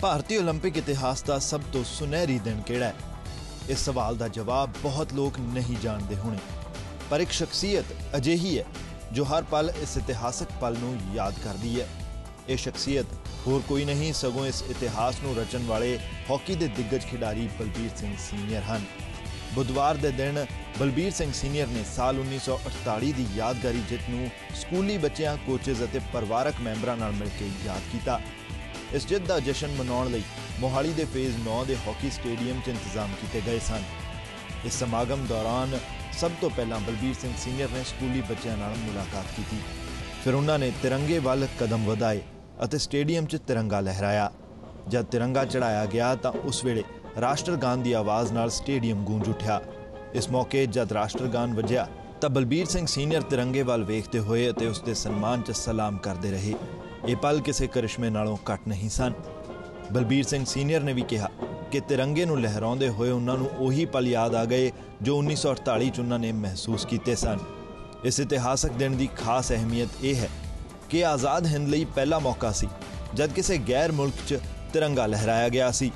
ਭਾਰਤੀ 올림픽 ਇਤਿਹਾਸ ਦਾ ਸਭ ਤੋਂ ਸੁਨਹਿਰੀ ਦਿਨ ਕਿਹੜਾ ਹੈ ਇਸ ਸਵਾਲ ਦਾ ਜਵਾਬ ਬਹੁਤ ਲੋਕ ਨਹੀਂ ਜਾਣਦੇ ਹੋਣੇ ਪਰ ਇੱਕ ਸ਼ਖਸੀਅਤ ਅਜਿਹੀ ਹੈ ਜੋ ਹਰ ਪਲ ਇਸ ਇਤਿਹਾਸਕ ਪਲ ਨੂੰ ਯਾਦ ਕਰਦੀ ਹੈ ਇਹ ਸ਼ਖਸੀਅਤ ਹੋਰ ਕੋਈ ਨਹੀਂ ਸਗੋਂ ਇਸ ਇਤਿਹਾਸ ਨੂੰ ਰਚਣ ਵਾਲੇ ਹਾਕੀ ਦੇ ਦਿੱਗਜ ਖਿਡਾਰੀ ਬਲਬੀਰ ਸਿੰਘ ਸੀਨੀਅਰ ਹਨ ਬੁੱਧਵਾਰ ਦੇ ਦਿਨ ਬਲਬੀਰ ਸਿੰਘ ਸੀਨੀਅਰ ਨੇ ਸਾਲ 1948 ਦੀ ਯਾਦਗਾਰੀ ਜਿੱਤ ਨੂੰ ਸਕੂਲੀ ਬੱਚਿਆਂ ਕੋਚਸ ਅਤੇ ਪਰਿਵਾਰਕ ਮੈਂਬਰਾਂ ਨਾਲ ਮਿਲ ਕੇ ਯਾਦ ਕੀਤਾ ਇਸ ਜਿੱਤ ਦਾ ਜਸ਼ਨ ਮਨਾਉਣ ਲਈ ਮੋਹਾਲੀ ਦੇ ਫੇਜ਼ 9 ਦੇ ਹਾਕੀ ਸਟੇਡੀਅਮ 'ਚ ਇੰਤਜ਼ਾਮ ਕੀਤੇ ਗਏ ਸਨ। ਇਸ ਸਮਾਗਮ ਦੌਰਾਨ ਸਭ ਤੋਂ ਪਹਿਲਾਂ ਬਲਬੀਰ ਸਿੰਘ ਸੀਨੀਅਰ ਨੇ ਸਕੂਲੀ ਬੱਚਿਆਂ ਨਾਲ ਮੁਲਾਕਾਤ ਕੀਤੀ। ਫਿਰ ਉਹਨਾਂ ਨੇ ਤਿਰੰਗੇ ਵੱਲ ਕਦਮ ਵਧਾਏ ਅਤੇ ਸਟੇਡੀਅਮ 'ਚ ਤਿਰੰਗਾ ਲਹਿਰਾਇਆ। ਜਦ ਤਿਰੰਗਾ ਚੜਾਇਆ ਗਿਆ ਤਾਂ ਉਸ ਵੇਲੇ ਰਾਸ਼ਟਰਗਾਨ ਦੀ ਆਵਾਜ਼ ਨਾਲ ਸਟੇਡੀਅਮ ਗੂੰਜ ਉੱਠਿਆ। ਇਸ ਮੌਕੇ ਜਦ ਰਾਸ਼ਟਰਗਾਨ ਵੱਜਿਆ ਤਾਂ ਬਲਬੀਰ ਸਿੰਘ ਸੀਨੀਅਰ ਤਿਰੰਗੇ ਵੱਲ ਵੇਖਦੇ ਹੋਏ ਅਤੇ ਉਸ ਦੇ ਸਨਮਾਨ 'ਚ ਸਲਾਮ ਕਰਦੇ ਰਹੇ। ਇਹ ਪਲ ਕਿਸੇ ਕਰਿਸ਼ਮੇ ਨਾਲੋਂ ਘੱਟ ਨਹੀਂ ਸਨ। ਬਲਬੀਰ ਸਿੰਘ ਸੀਨੀਅਰ ਨੇ ਵੀ ਕਿਹਾ ਕਿ ਤਿਰੰਗੇ ਨੂੰ ਲਹਿਰਾਉਂਦੇ ਹੋਏ ਉਹਨਾਂ ਨੂੰ ਉਹੀ ਪਲ ਯਾਦ ਆ ਗਏ ਜੋ 1948 ਚ ਉਹਨਾਂ ਨੇ ਮਹਿਸੂਸ ਕੀਤੇ ਸਨ। ਇਸ ਇਤਿਹਾਸਕ ਦਿਨ ਦੀ ਖਾਸ ਅਹਿਮੀਅਤ ਇਹ ਹੈ ਕਿ ਆਜ਼ਾਦ ਹਿੰਦ ਲਈ ਪਹਿਲਾ ਮੌਕਾ ਸੀ, ਜਦ ਕਿਸੇ ਗੈਰ ਮੁਲਕ 'ਚ ਤਿਰੰਗਾ ਲਹਿਰਾਇਆ ਗਿਆ ਸੀ।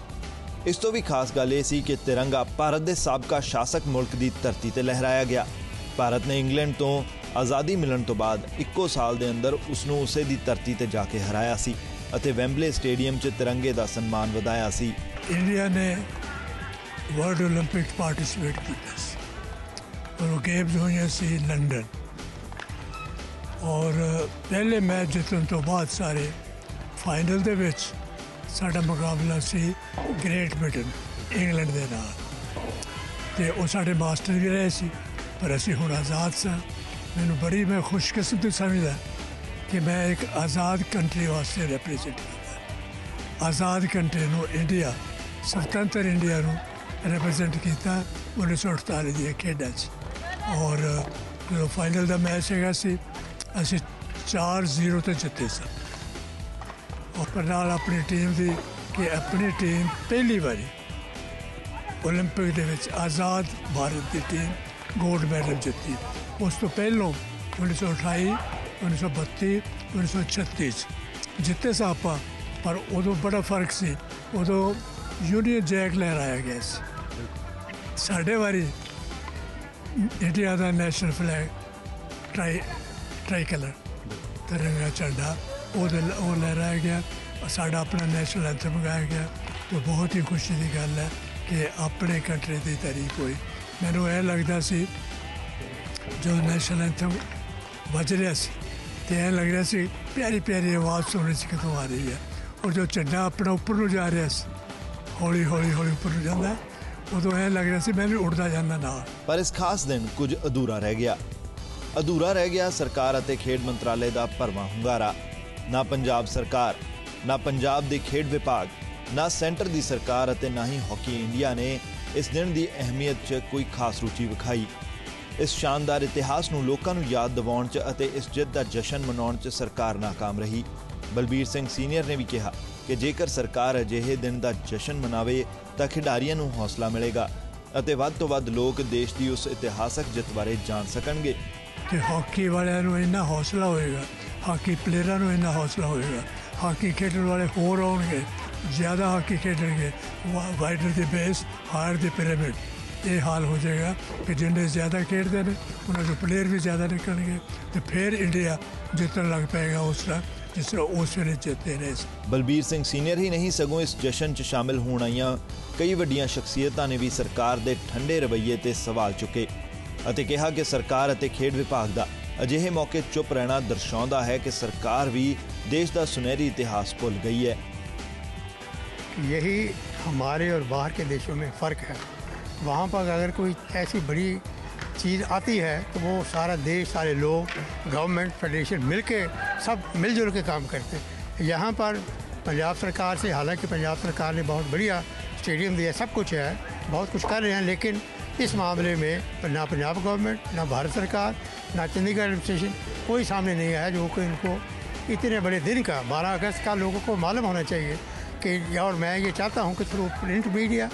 ਇਸ ਤੋਂ ਵੀ ਖਾਸ ਗੱਲ ਇਹ ਸੀ ਕਿ ਤਿਰੰਗਾ ਭਾਰਤ ਦੇ ਸਾਬਕਾ ਸ਼ਾਸਕ ਮੁਲਕ ਦੀ ਧਰਤੀ ਤੇ ਲਹਿਰਾਇਆ ਗਿਆ। ਭਾਰਤ ਨੇ ਇੰਗਲੈਂਡ ਤੋਂ ਆਜ਼ਾਦੀ ਮਿਲਣ ਤੋਂ ਬਾਅਦ ਇੱਕੋ ਸਾਲ ਦੇ ਅੰਦਰ ਉਸ ਨੂੰ ਉਸੇ ਦੀ ਧਰਤੀ ਤੇ ਜਾ ਕੇ ਹਰਾਇਆ ਸੀ ਅਤੇ ਵੈਂਬਲੇ ਸਟੇਡੀਅਮ 'ਚ ਤਿਰੰਗੇ ਦਾ ਸਨਮਾਨ ਵਧਾਇਆ ਸੀ ਇੰਡੀਆ ਨੇ ਵਰਲਡ 올림픽 ਪਾਰਟਿਸਿਪੇਟ ਕੀਤਾ ਸੀ ਔਰ ਉਹ ਗੇਮਸ ਹੋਈਆਂ ਸੀ ਲੰਡਨ ਔਰ ਪਹਿਲੇ ਮੈਚ ਜਿੱਤਣ ਤੋਂ ਬਾਅਦ ਸਾਰੇ ਫਾਈਨਲ ਦੇ ਵਿੱਚ ਸਾਡਾ ਮੁਕਾਬਲਾ ਸੀ ਗ੍ਰੇਟ ਬ੍ਰਿਟਨ ਇੰਗਲੈਂਡ ਦੇ ਨਾਲ ਤੇ ਉਹ ਸਾਡੇ ਮਾਸਟਰ ਵੀ ਰਹੇ ਸੀ ਪਰ ਅਸੀਂ ਹੁਣ ਆਜ਼ਾਦ ਸਾਂ ਮੈਨੂੰ ਬੜੀ ਮੈਂ ਖੁਸ਼ਕਿਸਮਤੀ ਸਮਝਦਾ ਕਿ ਮੈਂ ਇੱਕ ਆਜ਼ਾਦ ਕੰਟਰੀ ਵਾਸਤੇ ਰਿਪਰੈਜ਼ੈਂਟ ਕੀਤਾ ਆਜ਼ਾਦ ਕੰਟਰੀ ਨੂੰ ਇੰਡੀਆ ਸੁਤੰਤਰ ਇੰਡੀਆ ਨੂੰ ਰਿਪਰੈਜ਼ੈਂਟ ਕੀਤਾ 1948 ਦੀਆਂ ਖੇਡਾਂ 'ਚ ਔਰ ਜਦੋਂ ਫਾਈਨਲ ਦਾ ਮੈਚ ਹੈਗਾ ਸੀ ਅਸੀਂ 4-0 ਤੇ ਜਿੱਤੇ ਸਾਂ ਔਰ ਨਾਲ ਆਪਣੀ ਟੀਮ ਦੀ ਕਿ ਆਪਣੀ ਟੀਮ ਪਹਿਲੀ ਵਾਰੀ 올림픽 ਦੇ ਵਿੱਚ ਆਜ਼ਾਦ ਭਾਰਤ ਦੀ ਟੀਮ ਗੋਲਡ ਮੈਡਲ ਜਿੱਤੀ ਉਸ ਤੋਂ ਪਹਿਲਾਂ 1928 1932 1936 ਜਿੱਤੇ ਸਾਂ ਆਪਾਂ ਪਰ ਉਦੋਂ ਬੜਾ ਫ਼ਰਕ ਸੀ। ਉਦੋਂ ਯੂਨੀਅਨ ਜੈਕ ਲਹਿਰਾਇਆ ਗਿਆ ਸੀ। ਸਾਡੇ ਵਾਰੀ ਇੰਡੀਆ ਦਾ national flag tri tricolour ਤਿਰੰਗਾ ਝੰਡਾ, ਉਹਦੇ ਉਹ ਲਹਿਰਾਇਆ ਗਿਆ। ਸਾਡਾ ਆਪਣਾ ਨੈਸ਼ਨਲ ਐਂਥਮ ਗਾਇਆ ਗਿਆ। ਤੇ ਬਹੁਤ ਹੀ ਖੁਸ਼ੀ ਦੀ ਗੱਲ ਹੈ ਕਿ ਆਪਣੇ ਕੰਟਰੀ ਦੀ ਤਾਰੀਖ ਹੋਈ। ਮੈਨੂੰ ਇਹ ਲੱਗਦਾ ਸੀ ਜੋ ਨੈਸ਼ਨਲ ਐਂਥਮ ਵੱਜ ਰਿਹਾ ਸੀ ਤੇ ਇਹ ਲੱਗ ਰਿਹਾ ਸੀ ਪਿਆਰੀ ਪਿਆਰੀ ਆਵਾਜ਼ ਸੁਣਨ ਚ ਕਿਤੋਂ ਆ ਰਹੀ ਹੈ। ਔਰ ਜੋ ਝੰਡਾ ਆਪਣਾ ਉੱਪਰ ਨੂੰ ਜਾ ਰਿਹਾ ਸੀ, ਹੌਲੀ ਹੌਲੀ ਹੌਲੀ ਉੱਪਰ ਨੂੰ ਜਾਂਦਾ ਉਦੋਂ ਇਹ ਲੱਗ ਰਿਹਾ ਸੀ ਮੈਂ ਵੀ ਉੱਡਦਾ ਜਾਂਦਾ ਨਾਲ। ਪਰ ਇਸ ਖਾਸ ਦਿਨ ਕੁਝ ਅਧੂਰਾ ਰਹਿ ਗਿਆ। ਅਧੂਰਾ ਰਹਿ ਗਿਆ ਸਰਕਾਰ ਅਤੇ ਖੇਡ ਮੰਤਰਾਲੇ ਦਾ ਭਰਵਾਂ ਹੁੰਗਾਰਾ। ਨਾ ਪੰਜਾਬ ਸਰਕਾਰ, ਨਾ ਪੰਜਾਬ ਦੇ ਖੇਡ ਵਿਭਾਗ, ਨਾ ਸੈਂਟਰ ਦੀ ਸਰਕਾਰ ਅਤੇ ਨਾ ਹੀ ਹਾਕੀ ਇੰਡੀਆ ਨੇ ਇਸ ਦਿਨ ਦੀ ਅਹਿਮੀਅਤ 'ਚ ਕੋਈ ਖਾਸ ਰੁਚੀ ਵਿਖਾਈ। ਇਸ ਸ਼ਾਨਦਾਰ ਇਤਿਹਾਸ ਨੂੰ ਲੋਕਾਂ ਨੂੰ ਯਾਦ ਦਿਵਾਉਣ 'ਚ ਅਤੇ ਇਸ ਜਿੱਤ ਦਾ ਜਸ਼ਨ ਮਨਾਉਣ 'ਚ ਸਰਕਾਰ ناکਾਮ ਰਹੀ। ਬਲਬੀਰ ਸਿੰਘ ਸੀਨੀਅਰ ਨੇ ਵੀ ਕਿਹਾ ਕਿ ਜੇਕਰ ਸਰਕਾਰ ਅਜਿਹੇ ਦਿਨ ਦਾ ਜਸ਼ਨ ਮਨਾਵੇ, ਤਾਂ ਖਿਡਾਰੀਆਂ ਨੂੰ ਹੌਸਲਾ ਮਿਲੇਗਾ ਅਤੇ ਵੱਧ ਤੋਂ ਵੱਧ ਲੋਕ ਦੇਸ਼ ਦੀ ਉਸ ਇਤਿਹਾਸਕ ਜਿੱਤ ਬਾਰੇ ਜਾਣ ਸਕਣਗੇ। ਤੇ ਹਾਕੀ ਵਾਲਿਆਂ ਨੂੰ ਇੰਨਾ ਹੌਸਲਾ ਹੋਏਗਾ, ਹਾਕੀ ਪਲੇਅਰਾਂ ਨੂੰ ਇੰਨਾ ਹੌਸਲਾ ਹੋਏਗਾ, ਹਾਕੀ ਖੇਡਣ ਵਾਲੇ ਹੋਰ ਆਉਣਗੇ, ਜ਼ਿਆਦਾ ਹਾਕੀ ਖੇਡਣਗੇ ਵਾਈਡਰ ਦੇ ਬੇਸ ਹਾਇਰ ਦੇ ਪਿਰਾਮਿਡ ਇਹ ਹਾਲ ਹੋ ਜਾਏਗਾ ਕਿ ਜਿੰਨੇ ਜ਼ਿਆਦਾ ਖੇਡਦੇ ਨੇ ਉਹਨਾਂ ਦੇ ਪਲੇਅਰ ਵੀ ਜ਼ਿਆਦਾ ਨਿਕਲਣਗੇ ਤੇ ਫਿਰ ਇੰਡੀਆ ਜਿੱਤਣ ਲੱਗ ਪਏਗਾ ਉਸ ਤਰ੍ਹਾਂ ਜਿਸ ਤਰ੍ਹਾਂ ਉਸ ਵੇਲੇ ਜਿੱਤੇ ਰਹੇ ਸੀ ਬਲਬੀਰ ਸਿੰਘ ਸੀਨੀਅਰ ਹੀ ਨਹੀਂ ਸਗੋਂ ਇਸ ਜਸ਼ਨ 'ਚ ਸ਼ਾਮਿਲ ਹੋਣ ਆਈਆਂ ਕਈ ਵੱਡੀਆਂ ਸ਼ਖਸੀਅਤਾਂ ਨੇ ਵੀ ਸਰਕਾਰ ਦੇ ਠੰਡੇ ਰਵੱਈਏ ਤੇ ਸਵਾਲ ਚੁੱਕੇ ਅਤੇ ਕਿਹਾ ਕਿ ਸਰਕਾਰ ਅਤੇ ਖੇਡ ਵਿਭਾਗ ਦਾ ਅਜਿਹੇ ਮੌਕੇ ਚੁੱਪ ਰਹਿਣਾ ਦਰਸਾਉਂਦਾ ਹੈ ਕਿ ਸਰਕਾਰ ਵੀ ਦੇਸ਼ ਦਾ ਸੁਨਹਿਰੀ ਇਤਿਹਾਸ ਭੁੱਲ ਗਈ ਹੈ यही हमारे और बाहर के देशों में फ़र्क है वहाँ पर अगर कोई ऐसी बड़ी चीज़ आती है तो वो सारा देश, सारे लोग गवर्नमेंट फेडरेशन मिल के सब मिलजुल के काम करते हैं। यहाँ पर पंजाब सरकार से, हालाँकि पंजाब सरकार ने बहुत बढ़िया स्टेडियम दिया, सब कुछ है, बहुत कुछ कर रहे हैं, लेकिन इस मामले में ना पंजाब गवर्नमेंट ना भारत सरकार, ना चंडीगढ़ एडमिनिस्ट्रेशन कोई सामने नहीं आया, जो कि इनको इतने बड़े दिन का 12 अगस्त का लोगों को मालूम होना चाहिए कि, और मैं ये चाहता हूँ कि through print media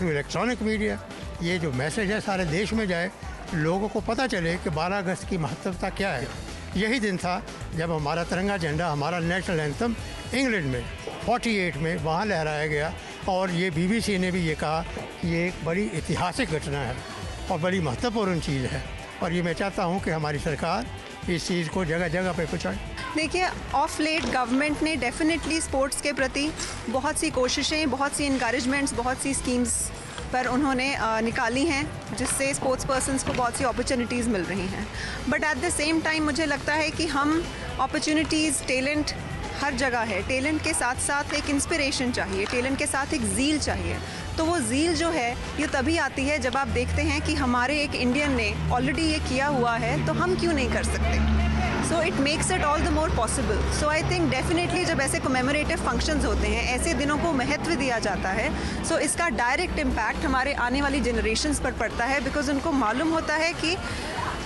through electronic media ये जो मैसेज है, सारे देश में जाए, लोगों को पता चले कि 12 अगस्त की महत्वता क्या है। यही दिन था जब हमारा तिरंगा झंडा, हमारा नेशनल एंथम इंग्लैंड में 48 में वहाँ लहराया गया और ये बीबीसी ने भी ये कहा कि ये एक बड़ी ऐतिहासिक घटना है और बड़ी महत्वपूर्ण चीज़ है। और ये मैं चाहता हूँ कि हमारी सरकार इस चीज़ को जगह जगह पे पहुँचाए। देखिए ऑफ़ लेट गवर्नमेंट ने डेफिनेटली स्पोर्ट्स के प्रति बहुत सी कोशिशें, बहुत सी इंकरेजमेंट्स बहुत सी स्कीम्स पर उन्होंने निकाली हैं, जिससे स्पोर्ट्स पर्सनस को बहुत सी अपॉर्चुनिटीज़ मिल रही हैं। But at the same time मुझे लगता है कि हम अपॉर्चुनिटीज़ टैलेंट हर जगह है। टैलेंट के साथ साथ एक इंस्पिरेशन चाहिए टैलेंट के साथ एक जील चाहिए। तो वो झील जो है, ये तभी आती है जब आप देखते हैं कि हमारे एक इंडियन ने ऑलरेडी ये किया हुआ है तो हम क्यों नहीं कर सकते? So it makes it all the more possible so I think definitely जब ऐसे कोमेमोरेटिव फ़ंक्शंस होते हैं, ऐसे दिनों को महत्व दिया जाता है सो so इसका डायरेक्ट इम्पैक्ट हमारे आने वाली जनरेशन पर पड़ता है बिकॉज़ उनको मालूम होता है कि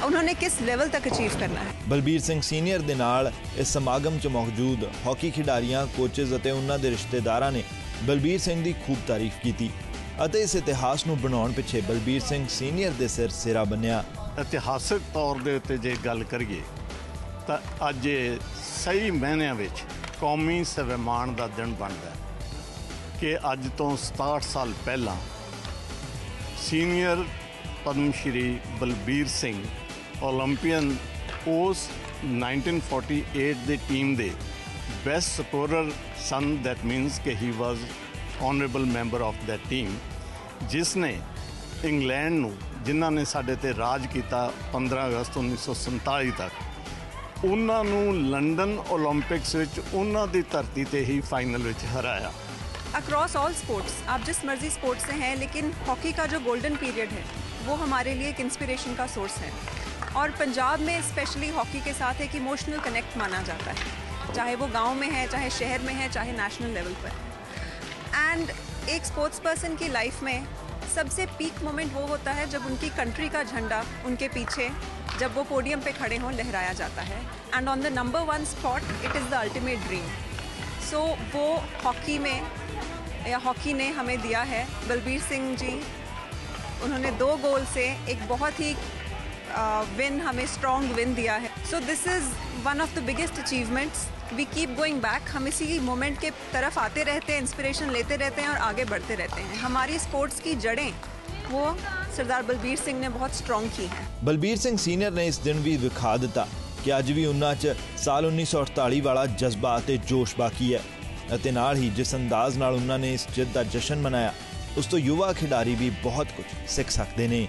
ਉਨ੍ਹਾਂ ਕਿਸ ਲੈਵਲ ਤੱਕ ਅਚੀਵ ਕਰਨਾ ਹੈ ਬਲਬੀਰ ਸਿੰਘ ਸੀਨੀਅਰ ਦੇ ਨਾਲ ਇਸ ਸਮਾਗਮ 'ਚ ਮੌਜੂਦ ਹਾਕੀ ਖਿਡਾਰੀਆਂ ਕੋਚਸ ਅਤੇ ਉਹਨਾਂ ਦੇ ਰਿਸ਼ਤੇਦਾਰਾਂ ਨੇ ਬਲਬੀਰ ਸਿੰਘ ਦੀ ਖੂਬ ਤਾਰੀਫ ਕੀਤੀ ਅਤੇ ਇਸ ਇਤਿਹਾਸ ਨੂੰ ਬਣਾਉਣ ਪਿੱਛੇ ਬਲਬੀਰ ਸਿੰਘ ਸੀਨੀਅਰ ਦੇ ਸਿਰ ਸਿਰਾ ਬੰਨਿਆ। ਇਤਿਹਾਸਿਕ ਤੌਰ ਦੇ ਉੱਤੇ ਜੇ ਗੱਲ ਕਰੀਏ ਤਾਂ ਅੱਜ ਇਹ ਸਹੀ ਮਹੀਨਿਆਂ ਵਿੱਚ ਕੌਮੀ ਸਨਮਾਨ ਦਾ ਦਿਨ ਬਣਦਾ ਹੈ ਕਿ ਅੱਜ ਤੋਂ 67 ਸਾਲ ਪਹਿਲਾਂ ਸੀਨੀਅਰ ਪਦਮ ਸ਼੍ਰੀ ਬਲਬੀਰ ਸਿੰਘ 올림픽 ਉਸ 1948 ਦੇ ਟੀਮ ਦੇ best scorer son that means ਕਿ he was honorable member of that team ਜਿਸ ਨੇ ਇੰਗਲੈਂਡ ਨੂੰ ਜਿਨ੍ਹਾਂ ਨੇ ਸਾਡੇ ਤੇ ਰਾਜ ਕੀਤਾ 15 ਅਗਸਤ 1947 ਤੱਕ ਉਹਨਾਂ ਨੂੰ ਲੰਡਨ 올림픽ਸ ਵਿੱਚ ਉਹਨਾਂ ਦੀ ਧਰਤੀ ਤੇ ਹੀ ਫਾਈਨਲ ਵਿੱਚ ਹਰਾਇਆ ਅਕ੍ਰॉस ऑल स्पोर्ट्स आप जिस मर्जी स्पोर्ट्स से हैं लेकिन हॉकी का जो गोल्डन पीरियड है वो हमारे लिए एक इंस्पिरेशन का सोर्स है और पंजाब में स्पेशली हॉकी के साथ एक इमोशनल कनेक्ट माना जाता है। चाहे वो गाँव में है, चाहे शहर में है, चाहे नेशनल लेवल पर। एंड एक स्पोर्ट्स पर्सन की लाइफ में सबसे पीक मोमेंट वो होता है जब उनकी कंट्री का झंडा उनके पीछे, जब वो पोडियम पे खड़े हों, लहराया जाता है। And on the number one spot it is the ultimate dream so वो हॉकी में, या हॉकी ने हमें दिया है बलबीर सिंह जी। उन्होंने दो गोल से एक बहुत ही विन हमें स्ट्रॉन्ग विन दिया है so this is one of the biggest achievements we keep going back हम इसी मोमेंट के तरफ आते रहते हैं इंस्पिरेशन लेते रहते हैं और आगे बढ़ते रहते हैं हमारी स्पोर्ट्स की जड़ें वो सरदार बलबीर सिंह ने बहुत स्ट्रॉन्ग की हैं ਬਲਬੀਰ ਸਿੰਘ ਸੀਨੀਅਰ ਨੇ ਇਸ ਦਿਨ ਵੀ ਵਿਖਾ ਦਿੱਤਾ ਕਿ ਅੱਜ ਵੀ ਉਹਨਾਂ 'ਚ ਸਾਲ 1948 ਵਾਲਾ ਜਜ਼ਬਾ ਅਤੇ ਜੋਸ਼ ਬਾਕੀ ਹੈ ਅਤੇ ਨਾਲ ਹੀ ਜਿਸ ਅੰਦਾਜ਼ ਨਾਲ ਉਹਨਾਂ ਨੇ ਇਸ ਜਿੱਤ ਦਾ ਜਸ਼ਨ ਮਨਾਇਆ ਉਸ ਤੋਂ ਯੁਵਾ ਖਿਡਾਰੀ ਵੀ ਬਹੁਤ ਕੁਝ ਸਿੱਖ ਸਕਦੇ ਨੇ